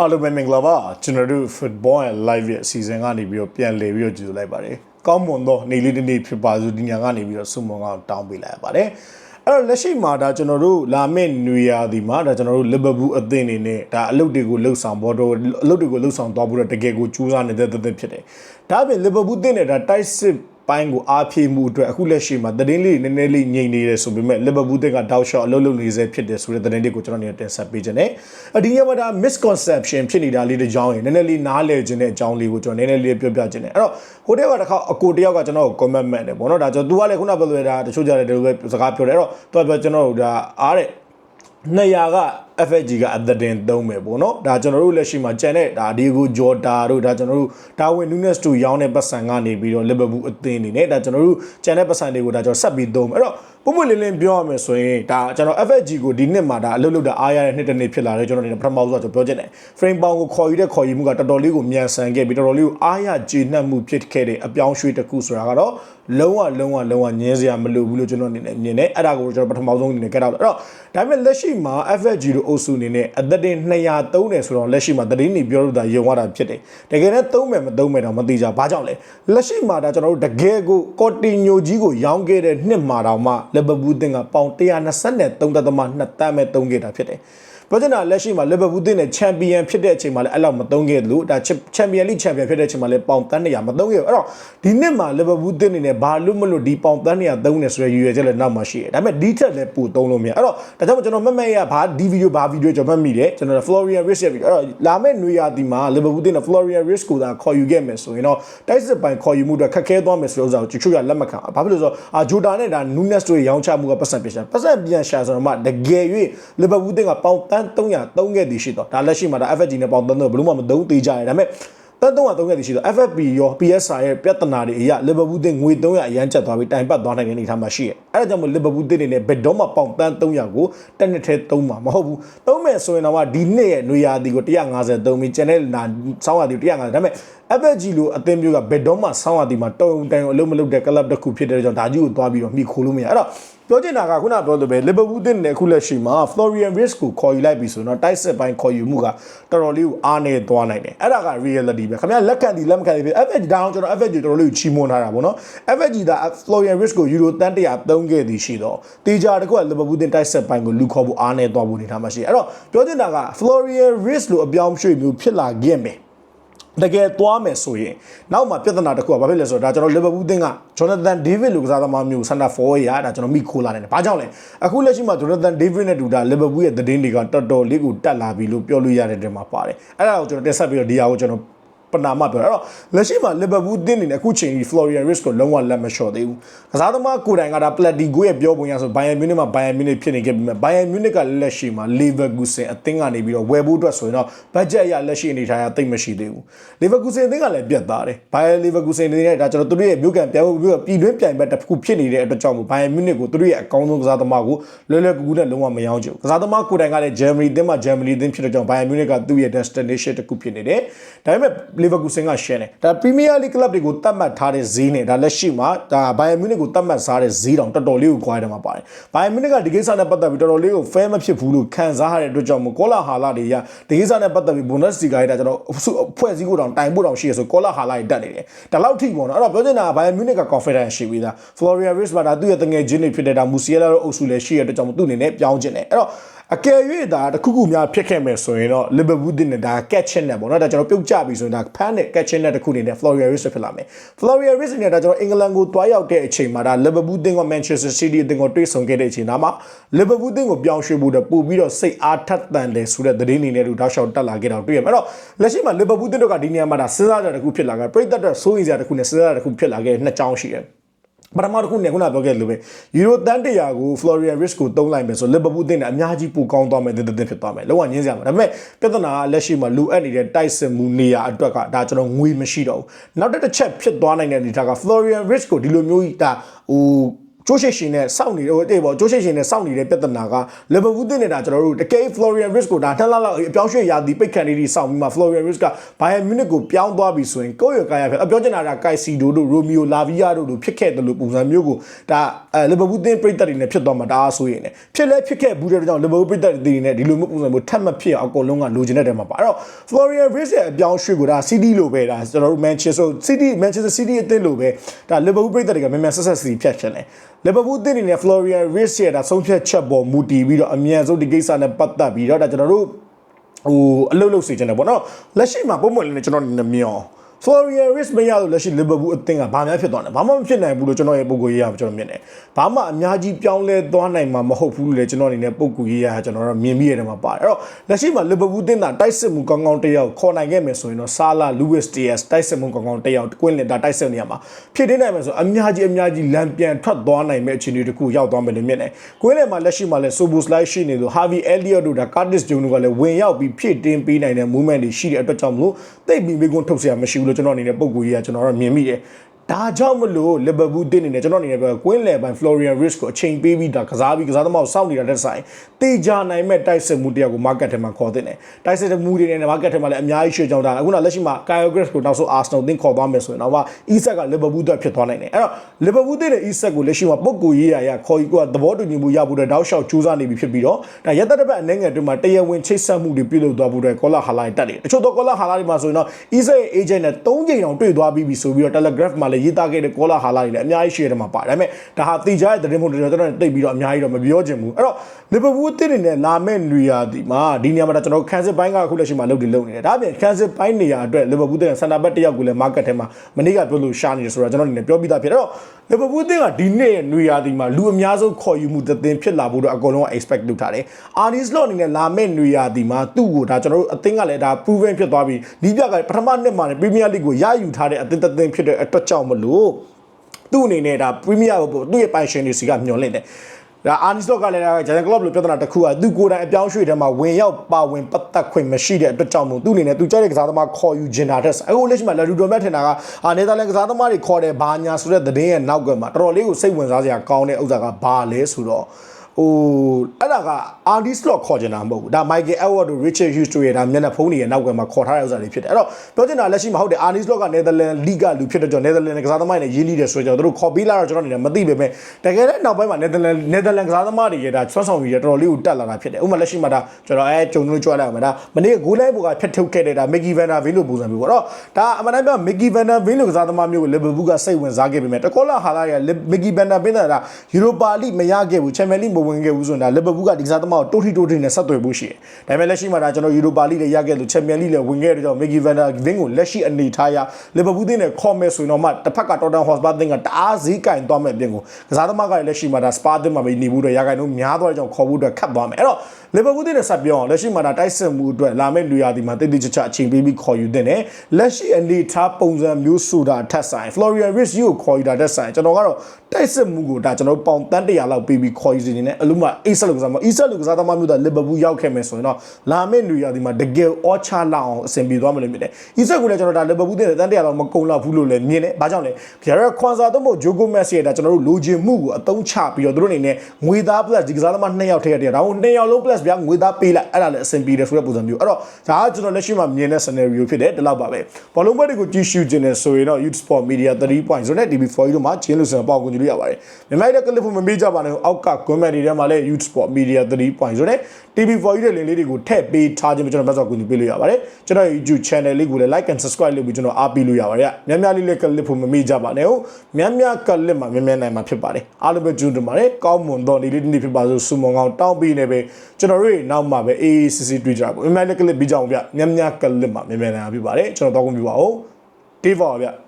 အားလုံးပဲမင်္ဂလာပါကျွန်တော်တို့ football and live ရဲ့အစီအစဉ်ကနေပြီးတော့ပြန်လည်ပြီးတော့ကြိုဆိုလိုက်ပါတယ်ကောင်းမွန်သောနေ့လေးတစ်နေ့ဖြစ်ပါစို့ဒီညကနေပြီးတော့ဆုမွန်ကောင်းတောင်းပေးလိုက်ရပါတယ်အဲ့တော့လက်ရှိမှာဒါကျွန်တော်တို့လာမယ့်နွေရာသီမှာဒါကျွန်တော်တို့လီဗာပူးအသင်းအနေနဲ့ဒါအလုပ်တွေကိုလှုပ်ဆောင်ဖို့တော့အလုပ်တွေကိုလှုပ်ဆောင်သွားဖို့တော့တကယ်ကိုကြိုးစားနေတဲ့သင်းဖြစ်တယ်ဒါအပြင်လီဗာပူးသင်းနဲ့ဒါတိုက်စစ် ပိုင်းကိုအားဖြည့်မှုအတွက်အခုလက်ရှိမှာသတင်းလေးနည်းနည်းလေးငြိမ်နေတယ်ဆိုပေမဲ့လီဗာပူးတက်ကတောက်ရှော့အလုပ်လုပ်နေစေဖြစ်တယ်ဆိုတဲ့သတင်းလေးကိုကျွန်တော်နေတင်ဆက်ပေးခြင်းနဲ့အဒီညမှာဒါ misconception ဖြစ်နေတာလေးတစ်ကြောင်းရယ်နည်းနည်းလေးနားလည်ခြင်းတဲ့အကြောင်းလေးကိုကျွန်တော်နည်းနည်းလေးပြောပြခြင်းနဲ့အဲ့တော့ဟိုတက်ကတစ်ခါအကိုတယောက်ကကျွန်တော်ကို comment မှန်တယ်ပေါ့နော်ဒါကျွန်တော် तू ကလည်းခုနပြောလို့ဒါတချို့ကြတယ်ဒီလိုပဲစကားပြောတယ်အဲ့တော့ तू ကပြောကျွန်တော်တို့ဒါအားတဲ့ 200က FFG ကအသက်တင်သုံးမယ်ပေါ့နော်ဒါကျွန်တော်တို့လက်ရှိမှာကြံတဲ့ဒါဒီကိုဂျော်တာတို့ဒါကျွန်တော်တို့ဒါဝင်နူးနက်စ်တို့ရောင်းတဲ့ပတ်စံကနေပြီးတော့လီဗာပူးအသင်းနေနဲ့ဒါကျွန်တော်တို့ကြံတဲ့ပတ်စံတွေကိုဒါကျွန်တော်ဆက်ပြီးသုံးမယ်အဲ့တော့ ပုံမှန်လင်းလင်းပြောရမယ်ဆိုရင်ဒါကျွန်တော် FFG ကိုဒီနှစ်မှာဒါအလုပ်လုပ်တာအားရတဲ့နှစ်တစ်နှစ်ဖြစ်လာတယ်ကျွန်တော်နေပထမဆုံးကျွန်တော်ပြောချင်တယ် frame pound ကိုခေါ်ယူတဲ့ခေါ်ယူမှုကတော်တော်လေးကိုမြန်ဆန်ခဲ့ပြီးတော်တော်လေးကိုအားရကျေနပ်မှုဖြစ်ခဲ့တဲ့အပြောင်းရွှေ့တစ်ခုဆိုတာကတော့လုံးဝလုံးဝလုံးဝညင်းစရာမလိုဘူးလို့ကျွန်တော်အနေနဲ့မြင်တယ်အဲ့ဒါကိုကျွန်တော်ပထမဆုံးအနေနဲ့ကြက်တော့အဲ့တော့ဒါပေမဲ့လက်ရှိမှာ FFG တို့အုပ်စုအနေနဲ့အသက်တင်200သုံးတယ်ဆိုတော့လက်ရှိမှာသတင်းတွေပြောလို့ဒါယုံရတာဖြစ်တယ်တကယ်နဲ့သုံးမယ်မသုံးမယ်တော့မသိကြဘာကြောင့်လဲလက်ရှိမှာဒါကျွန်တော်တို့တကယ်ကိုကော်တီညိုကြီးကိုရောင်းခဲ့တဲ့နှစ်မှာတောင်မှလီဗာပူးတင်ကပေါင်123.2တန်းပဲသုံးခဲ့တာဖြစ်တယ် ပြောချင်တာလက်ရှိမှာလီဗာပူးတင်နဲ့ချန်ပီယံဖြစ်တဲ့အချိန်မှာလည်းအဲ့လောက်မသုံးခဲ့လို့ဒါချန်ပီယံလိချန်ပီယံဖြစ်တဲ့အချိန်မှာလည်းပေါင်တန်း100မသုံးခဲ့ဘူးအဲ့တော့ဒီနှစ်မှာလီဗာပူးတင်နေနဲ့ဘာလို့မလို့ဒီပေါင်တန်း100သုံးနေဆိုရရည်ရွယ်ချက်လည်းနောက်မှရှိတယ်ဒါပေမဲ့ဒီထက်လည်းပိုသုံးလို့မရအဲ့တော့ဒါကြောင့်ကျွန်တော်မမက်ရဘာဒီဗီဒီယိုဘာဗီဒီယိုကျွန်တော်မှတ်မိတယ်ကျွန်တော် Florian Risk ရဲ့ဗီဒီယိုအဲ့တော့လာမယ့်နွေရာသီမှာလီဗာပူးတင်နဲ့ Florian Risk ကိုသာခေါ်ယူခဲ့မယ်ဆိုရင်တော့တိုက်စစ်ပိုင်းခေါ်ယူမှုအတွက်ခက်ခဲသွားမယ်ဆိုတဲ့ဥစ္စာကိုချို့ရလက်မခံဘာဖြစ်လို့ဆိုတော့အာဂျိုတာနဲ့ဒါ Nunes တို့ရောင်းချမှုကပတ်စံပြန်ရှာပတ်စံပြန်ရှာဆိုတော့မှတကယ်၍လီဗာပူးတင်ကပေါင်တန်း300သုံးခဲ့သည်ရှိတော့ဒါလက်ရှိမှာဒါ FFG နဲ့ပေါင်တန်းတော့ဘလို့မှမသုံးသေးကြရဒါပေမဲ့တန်း300သုံးခဲ့သည်ရှိတော့ FFP ရော PSR ရဲ့ပြဿနာတွေအရလီဗာပူးတင်ငွေ300အရန်ကျပ်သွားပြီးတိုင်ပတ်သွားနိုင်တဲ့အနေအထားမှာရှိရဲ့ အဲဒါကြောင့်မို့လီဗာပူးတင်နေနဲ့ဘယ်တော့မှပေါင်တန်း300ကိုတက်နှစ်ထဲသုံးမှာမဟုတ်ဘူးသုံးမယ်ဆိုရင်တော့ဒီနှစ်ရဲ့နွေရာသီကို150သုံးပြီးကျန်တဲ့နာစောင်းရာသီကို150ဒါပေမဲ့ FFG လို့အသင်းမျိုးကဘယ်တော့မှစောင်းရာသီမှာတုံတိုင်အလုံးမလုပ်တဲ့ကလပ်တစ်ခုဖြစ်တဲ့ကြောင့်ဒါကြီးကိုသွားပြီးတော့မှီခိုလို့မရအဲ့တော့ပြောချင်တာကခုနပြောလို့ပဲလီဗာပူးတင်တဲ့အခုလက်ရှိမှာ Florian Wirtz ကိုခေါ်ယူလိုက်ပြီဆိုတော့တိုက်စစ်ပိုင်းခေါ်ယူမှုကတော်တော်လေးကိုအားနေသွားနိုင်တယ်အဲ့ဒါက reality ပဲခင်ဗျာလက်ခံဒီလက်မခံဒီ FFG ဒါအောင်ကျွန်တော် FFG တော်တော်လေးကိုချီးမွမ်းထားတာပေါ့နော် FFG ဒါ Florian Wirtz ကိုယူရိုတန်100သုံးခဲ့သည်ရှိတော့တေချာတကွလီဗာပူးတင်တိုက်စစ်ပိုင်းကိုလူခေါ်ဖို့အားနေသွားဖို့နေထားမှရှိအဲ့တော့ပြောချင်တာက Florian Wirtz လို့အပြောင်းရွှေ့မျိုးဖြစ်လာခဲ့မယ်တကယ်သွားမယ်ဆိုရင်နောက်မှာပြဿနာတစ်ခုကဘာဖြစ်လဲဆိုတော့ဒါကျွန်တော်လီဗာပူးသင်းကဂျော်နသန်ဒေးဗစ်လိုကစားသမားမျိုးဆန်တာဖော်ရဒါကျွန်တော်မိခိုးလာနေတယ်။ဘာကြောင့်လဲ။အခုလက်ရှိမှာဂျော်နသန်ဒေးဗစ်နဲ့တူတာလီဗာပူးရဲ့သတင်းတွေကတော်တော်လေးကိုတက်လာပြီလို့ပြောလို့ရတဲ့တဲမှာပါတယ်။အဲ့ဒါကိုကျွန်တော်တက်ဆက်ပြီးတော့ဒီဟာကိုကျွန်တော် ပနာမပြောတာအဲ့တော့လက်ရှိမှာလီဗာပူးတင်းနေတယ်အခုချိန်ကြီး Florian Wirtz ကိုလုံးဝလက်မလျှော့သေးဘူးကစားသမားကိုယ်တိုင်ကဒါ Platigo ရဲ့ပြောပုံရဆို Bayern Munich မှာ Bayern Munich ဖြစ်နေခဲ့ပြီးမှ Bayern Munich ကလက်ရှိမှာ Leverkusen အသင်းကနေပြီးတော့ဝယ်ဖို့အတွက်ဆိုရင်တော့ budget အရလက်ရှိအနေထားရသိမ့်မရှိသေးဘူး Leverkusen အသင်းကလည်းပြတ်သားတယ် Bayern Leverkusen အနေနဲ့ဒါကျွန်တော်တို့ရဲ့မြို့ကန်ပြောင်းဖို့ပြီးပြည်တွင်းပြိုင်ဘက်တစ်ခုဖြစ်နေတဲ့အတွက်ကြောင့်မို့ Bayern Munich ကိုတို့ရဲ့အကောင်းဆုံးကစားသမားကိုလွယ်လွယ်ကူကူနဲ့လုံးဝမရောချဘူးကစားသမားကိုယ်တိုင်ကလည်း Germany အသင်းမှာ Germany အသင်းဖြစ်တဲ့ကြောင့် Bayern Munich ကသူ့ရဲ့ destination တစ်ခုဖြစ်နေတယ်ဒါပေမဲ့ Leverkusen က share တယ်ဒါ Premier League club တွေကိုတတ်မှတ်ထားတဲ့ဈေးနဲ့ဒါလက်ရှိမှာဒါ Bayern Munich ကိုတတ်မှတ်စားတဲ့ဈေးတောင်တော်တော်လေးကိုခွာတယ်မှာပါတယ် Bayern Munich ကဒီကိစ္စနဲ့ပတ်သက်ပြီးတော်တော်လေးကို fair မဖြစ်ဘူးလို့ခံစားရတဲ့အတွက်ကြောင့်မို့ကောလာဟာလာတွေရဒီကိစ္စနဲ့ပတ်သက်ပြီး Bundesliga ရဲ့ဒါကျွန်တော်အဖွဲ့အစည်းကိုတောင်တိုင်ဖို့တောင်ရှိရဆိုကောလာဟာလာတွေတက်နေတယ်ဒါလောက်ထိပေါ့နော်အဲ့တော့ပြောချင်တာက Bayern Munich က confidence ရှိပြီးသား Florian Wirtz မှာဒါသူ့ရဲ့တငယ်ချင်းတွေဖြစ်တဲ့ဒါ Musiala တို့အုပ်စုလည်းရှိရတဲ့အတွက်ကြောင့်မို့သူ့အနေနဲ့ပြောင်းချင်တယ်အဲ့တော့ အကယ်၍ဒါတခုခုများဖြစ်ခဲ့မယ်ဆိုရင်တော့ Liverpool တင်နဲ့ဒါ catch နဲ့ပေါ့နော်ဒါကျွန်တော်ပြုတ်ကြပြီဆိုရင်ဒါဖမ်းတဲ့ catch နဲ့တခုအနေနဲ့ Florian Wirtz ဖြစ်လာမယ် Florian Wirtz နဲ့ဒါကျွန်တော်အင်္ဂလန်ကိုတွားရောက်တဲ့အချိန်မှာဒါ Liverpool တင်က Manchester City အသင်းကိုတွေ့ဆုံခဲ့တဲ့အချိန်ဒါမှ Liverpool တင်ကိုပြောင်းရွှေ့ဖို့တော့ပို့ပြီးတော့စိတ်အားထက်သန်တယ်ဆိုတဲ့သတင်းတွေနဲ့တို့တောက်လျှောက်တက်လာခဲ့တော့တွေ့ရမှာအဲ့တော့လက်ရှိမှာ Liverpool တင်တို့ကဒီနေရာမှာဒါစဉ်းစားကြတဲ့တခုဖြစ်လာခဲ့ပြိသက်တဲ့စိုးရိမ်စရာတခုနဲ့စဉ်းစားကြတဲ့တခုဖြစ်လာခဲ့နှစ်ကြောင်းရှိတယ် ပထမတစ်ခုနဲ့ခုနပြောခဲ့လို့ပဲယူရိုတန်တရာကို Florian Wirtz ကိုတုံးလိုက်မယ်ဆိုလီဗာပူးအသင်းနဲ့အများကြီးပိုကောင်းသွားမယ်တဲ့တဲ့ဖြစ်သွားမယ်လုံးဝညင်းစရာမလိုဒါပေမဲ့ပြဿနာကလက်ရှိမှာလိုအပ်နေတဲ့တိုက်စစ်မှုနေရာအတွက်ကဒါကျွန်တော်ငွေမရှိတော့ဘူးနောက်တစ်ချက်ဖြစ်သွားနိုင်တဲ့အနေထားက Florian Wirtz ကိုဒီလိုမျိုးကြီးဒါဟို ကျိုးရှိရှင်နဲ့စောင့်နေတော့တဲ့ပေါ့ကျိုးရှိရှင်နဲ့စောင့်နေတဲ့ပြဿနာကလီဗာပူးတင်နေတာကျွန်တော်တို့တကယ် Florian Wirtz ကိုဒါနှစ်လလောက်အပြောင်းရွှေ့ရာသီပိတ်ခံနေပြီးစောင့်ပြီးမှ Florian Wirtz က Bayern Munich ကိုပြောင်းသွားပြီဆိုရင်ကိုယ့်ရဲ့ကာယဖြစ်အပြောချင်တာက Caicedo တို့ Romeo Lavia တို့လိုဖြစ်ခဲ့တယ်လို့ပုံစံမျိုးကိုဒါအဲလီဗာပူးတင်ပြိတ္တတွေနဲ့ဖြစ်သွားမှာဒါအားဆိုရင်ねဖြစ်လဲဖြစ်ခဲ့ဘူးတဲ့ကြောင့်လီဗာပူးပြိတ္တတွေနဲ့ဒီလိုမျိုးပုံစံမျိုးထပ်မဖြစ်အောင်အကုန်လုံးကလိုချင်တဲ့တဲမှာပါအဲ့တော့ Florian Wirtz ရဲ့အပြောင်းရွှေ့ကိုဒါ City လိုပဲဒါကျွန်တော်တို့ Manchester City Manchester City အသင်းလိုပဲဒါလီဗာပူးပြိတ္တတွေကမြန်မြန်ဆက်ဆက်စီဖြတ်ချင်တယ် လီဗာပူးတင်နေတဲ့ Florian Wirtz ရဲ့ဒါဆုံးဖြတ်ချက်ပေါ်မူတည်ပြီးတော့အမြန်ဆုံးဒီကိစ္စနဲ့ပတ်သက်ပြီးတော့ဒါကျွန်တော်တို့ဟိုအလုပ်လုပ်စေချင်တယ်ပေါ့နော်လက်ရှိမှာပုံမှန်လေးနဲ့ကျွန်တော်အနေနဲ့မြင်အောင် Florian Riz မရလို့လက်ရှိ Liverpool အသင်းကဘာများဖြစ်သွားလဲဘာမှမဖြစ်နိုင်ဘူးလို့ကျွန်တော်ရဲ့ပုံကိုရေးရကျွန်တော်မြင်တယ်ဘာမှအများကြီးပြောင်းလဲသွားနိုင်မှာမဟုတ်ဘူးလို့လည်းကျွန်တော်အနေနဲ့ပုံကိုရေးရကျွန်တော်တော့မြင်ပြီးရတယ်မှာပါတယ်အဲ့တော့လက်ရှိမှာ Liverpool အသင်းကတိုက်စစ်မှုကောင်းကောင်းတယောက်ခေါ်နိုင်ခဲ့မယ်ဆိုရင်တော့ Salah Luis Diaz တိုက်စစ်မှုကောင်းကောင်းတယောက် Quinn Linda တိုက်စစ်နေရမှာဖြစ်နေနိုင်မယ်ဆိုအများကြီးအများကြီးလမ်းပြန်ထွက်သွားနိုင်မယ့်အခြေအနေတခုရောက်သွားမယ်လို့မြင်တယ် Quinn Linda မှာလက်ရှိမှာလည်း Soboslai ရှိနေလို့ Harvey Elliott တို့ဒါ Curtis Jones တို့ကလည်းဝင်ရောက်ပြီးဖြည့်တင်းပေးနိုင်တဲ့ movement တွေရှိတဲ့အတွက်ကြောင့်မလို့တိတ်ပြီးမိကုန်းထုတ်စရာမရှိဘူးလို့ကျွန်တော်အနေနဲ့ပုံကိုကြီးကကျွန်တော်တော့မြင်မိတယ် ဒါကြောင့်မလို့လီဗာပူးတင်းနေတယ်ကျွန်တော်အနေနဲ့ပြောကွင်းလယ်ပိုင်း Florian Wirtz ကိုအချိန်ပေးပြီးဒါကစားပြီးကစားသမားကိုစောင့်နေတာတဲ့ဆိုင်တေချာနိုင်မဲ့တိုက်စစ်မှုတယောက်ကို market ထဲမှာခေါ်တင်တယ်တိုက်စစ်မှုတွေနဲ့ market ထဲမှာလည်းအများကြီးရွှေ့ကြောင်းတာအခုနလက်ရှိမှာ Kyle Grace ကိုနောက်ဆုံး Arsenal တင်ခေါ်သွားမယ်ဆိုရင်တော့မှ Isak ကလီဗာပူးအတွက်ဖြစ်သွားနိုင်တယ်အဲ့တော့လီဗာပူးတင်းတဲ့ Isak ကိုလက်ရှိမှာပုတ်ကိုရေးရရခေါ်ယူကသဘောတူညီမှုရဖို့တဲ့တောက်လျှောက်ကြိုးစားနေပြီဖြစ်ပြီးတော့ဒါရက်သက်တစ်ပတ်အနေငယ်အတွင်းမှာတရားဝင်ချိတ်ဆက်မှုတွေပြုလုပ်သွားဖို့တဲ့ကောလာဟာလာတက်တယ်တချို့တော့ကောလာဟာလာတွေမှာဆိုရင်တော့ Isak ရဲ့ agent နဲ့၃ချိန်တောင်တွေ့သွားပြီးပြီဆိုပြီးတော့ Telegraph မှာလည်းရေးသားခဲ့တဲ့ကောလာဟာလာတွေလည်းအများကြီး share တယ်မှာပါတယ်ဒါပေမဲ့ဒါဟာတေချာရဲ့သတင်းမှုတွေကျွန်တော်တိတ်ပြီးတော့အများကြီးတော့မပြောချင်ဘူးအဲ့တော့လီဗာပူးအသင်းတွေနဲ့လာမဲ့နေရာဒီမှာဒီနေရာမှာကျွန်တော်ခန်းစစ်ပိုင်းကအခုလက်ရှိမှာလုပ်တယ်လုပ်နေတယ်ဒါအပြင်ခန်းစစ်ပိုင်းနေရာအတွက်လီဗာပူးအသင်းကစင်တာဘက်တစ်ယောက်ကိုလည်း market ထဲမှာမနေ့ကပြောလို့ရှာနေတယ်ဆိုတော့ကျွန်တော်အနေနဲ့ပြောပြီးသားဖြစ်တယ်အဲ့တော့လီဗာပူးအသင်းကဒီနေ့ရဲ့နေရာဒီမှာလူအများဆုံးခေါ်ယူမှုသင်းဖြစ်လာဖို့တော့အကုန်လုံးက expect လုပ်ထားတယ်အာနီစလော့အနေနဲ့လာမဲ့နေရာဒီမှာသူ့ကိုဒါကျွန်တော်တို့အသင်းကလည်းဒါ proven ဖြစ်သွားပြီဒီပြကပထမနှစ်မှာပရီးမီးယားလိကိုရယူထားတဲ့အသင်းတစ်သင်းဖြစ်တဲ့အတွက်ကြောင့်မလို့သူ့အနေနဲ့ဒါပရီးမီးယားကိုသူ့ရဲ့ပိုင်ရှင်တွေစီကမျှော်လင့်တယ်ဒါအာနီစလော့ကလည်းဂျန်ကလော့လို့ပြောတာတစ်ခုကသူကိုယ်တိုင်အပြောင်းရွှေ့တဲ့မှာဝင်ရောက်ပါဝင်ပတ်သက်ခွင့်မရှိတဲ့အတွက်ကြောင့်မို့သူ့အနေနဲ့သူကြိုက်တဲ့ကစားသမားခေါ်ယူဂျင်တာတက်အခုလက်ရှိမှာလာဒူဒိုမက်ထင်တာကအာနယ်သာလန်ကစားသမားတွေခေါ်တယ်ဘာညာဆိုတဲ့သတင်းရဲ့နောက်ကမှာတော်တော်လေးကိုစိတ်ဝင်စားစရာကောင်းတဲ့ဥစ္စာကဘာလဲဆိုတော့ ဟိုအဲ့ဒါက RD slot ခေါ်ချင်တာမဟုတ်ဘူးဒါ Michael Edward တို့ Richard Hughes တို့ရဲ့ဒါမျက်နှာဖုံးတွေရဲ့နောက်ကမှာခေါ်ထားတဲ့ဥစ္စာတွေဖြစ်တယ်အဲ့တော့ပြောချင်တာလက်ရှိမှာဟုတ်တယ် RD slot က Netherlands League ကလူဖြစ်တဲ့ကြောင့် Netherlands ကစားသမားတွေနဲ့ရင်းနှီးတယ်ဆိုကြတော့တို့ခေါ်ပြီးလာတော့ကျွန်တော်အနေနဲ့မသိပေမဲ့တကယ်လည်းနောက်ပိုင်းမှာ Netherlands Netherlands ကစားသမားတွေရဲ့ဒါဆွမ်းဆောင်ရည်တော်တော်လေးကိုတက်လာတာဖြစ်တယ်ဥပမာလက်ရှိမှာဒါကျွန်တော်အဲဂျုံလို့ကြွားလိုက်အောင်ဒါမနေ့ကဂိုးလိုက်ဘောကဖျက်ထုတ်ခဲ့တဲ့ဒါ Mickey Van der Ven လို့ပုံစံမျိုးပေါ့တော့ဒါအမှန်တမ်းပြော Mickey Van der Ven လို့ကစားသမားမျိုးကို Liverpool ကစိတ်ဝင်စားခဲ့ပေမဲ့တကောလာဟာလာရဲ့ Mickey Van der Ven ကဒါ Europa League မရခဲ့ဘူး Champions League မဝင်ခဲ့ဘူးဆိုရင်ဒါလီဗာပူးကဒီကစားသမားကိုတိုးထီတိုးထီနဲ့ဆက်သွယ်ဖို့ရှိတယ်။ဒါပေမဲ့လက်ရှိမှာဒါကျွန်တော်ယူရိုပါလိလည်းရခဲ့လို့ချန်ပီယံလိလည်းဝင်ခဲ့တဲ့ကြောင့်မီဂီဗန်ဒါဗင်းကိုလက်ရှိအနေထားရလီဗာပူးတင်းနဲ့ခေါ်မယ်ဆိုရင်တော့မှတစ်ဖက်ကတော်တန်ဟော့စပါတင်းကတအားဈေးကင်သွားမဲ့အပြင်ကိုကစားသမားကလည်းလက်ရှိမှာဒါစပါတင်းမှာပဲနေဘူးတော့ရခိုင်တော့များသွားတဲ့ကြောင့်ခေါ်ဖို့အတွက်ခတ်သွားမယ်။အဲ့တော့လီဗာပူးတင်းနဲ့ဆက်ပြောအောင်လက်ရှိမှာဒါတိုက်စစ်မှုအတွက်လာမဲ့လူရသည်မှာတိတ်တိကျကျအချိန်ပေးပြီးခေါ်ယူတဲ့နဲ့လက်ရှိအနေထားပုံစံမျိုးဆိုတာထက်ဆိုင် Florian Rich ကိုခေါ်ယူတာတက်ဆိုင်ကျွန်တော်ကတော့တိုက်စစ်မှုကိုဒါကျွန်တော်ပေါင်တန်း100လောက်ပေးပြီးခေါ်ယူနေတယ်အလုံးမအိတ်ဆက်လို့ကစားမှာအိတ်ဆက်လို့ကစားသမားမျိုးဒါလီဗာပူးရောက်ခဲ့မယ်ဆိုရင်တော့လာမယ့်လူရသည်မှာတကယ်အောချလာအောင်အဆင်ပြေသွားမယ်လို့မြင်တယ်။ဤဆက်ကလည်းကျွန်တော်ဒါလီဗာပူးတဲ့တန်းတရာတော့မကုံလောက်ဘူးလို့လည်းမြင်တယ်။ဘာကြောင့်လဲ။ဂရခွန်ဆာတော့မဟုတ်ဂျိုကိုမက်ဆီရဲ့ဒါကျွန်တော်တို့လိုချင်မှုကိုအသုံးချပြီးတော့သူတို့အနေနဲ့ငွေသား plus ဒီကစားသမား2ယောက်ထည့်ရတယ်။ဒါကို2ယောက်လုံး plus ဗျာငွေသားပေးလိုက်အဲ့ဒါလည်းအဆင်ပြေတယ်ဆိုတဲ့ပုံစံမျိုး။အဲ့တော့ဒါကကျွန်တော်လက်ရှိမှာမြင်တဲ့ scenario ဖြစ်တယ်ဒီလောက်ပါပဲ။ဘောလုံးပွဲတွေကိုကြည့်ရှုခြင်းနဲ့ဆိုရင်တော့ Youth Sport Media 3.0နဲ့ TV4 တို့မှာချင်းလို့ဆိုတော့ပေါက်ကွန်ကြည့်လို့ရပါတယ်။မြန်မာပြည်ကလစ်ဖို့မမေ့ကြပါနဲ့။အောက်က comment တွေထဲမှာလည်း Youth Sport Media 3.0နဲ့ TV4 ရဲ့ link လေးတွေကိုထည့်ပေးထားခြင်းကျွန်တော်မတ်စောက်ကူညီပေးလို့ရပါတယ်ကျွန်တော် YouTube channel လေးကိုလည်း like and subscribe လုပ်ပြီးကျွန်တော်အားပေးလို့ရပါတယ်များများလေးလေးကလစ်ဖို့မမေ့ကြပါနဲ့ဟုတ်များများကလစ်မှာများများနိုင်မှာဖြစ်ပါတယ်အားလုံးပဲကျေးဇူးတင်ပါတယ်ကောင်းမွန်သောနေ့လေးတစ်နေ့ဖြစ်ပါစို့ဆုမွန်ကောင်းတောင်းပေးနေပဲကျွန်တော်တို့နောက်မှာပဲအေးအေးစစ်စစ်တွေ့ကြပါဘူးများများလေးကလစ်ပြီးကြအောင်ဗျများများကလစ်မှာများများနိုင်မှာဖြစ်ပါတယ်ကျွန်တော်တောင်းကုန်ပြပါဦးတေးပါဗျ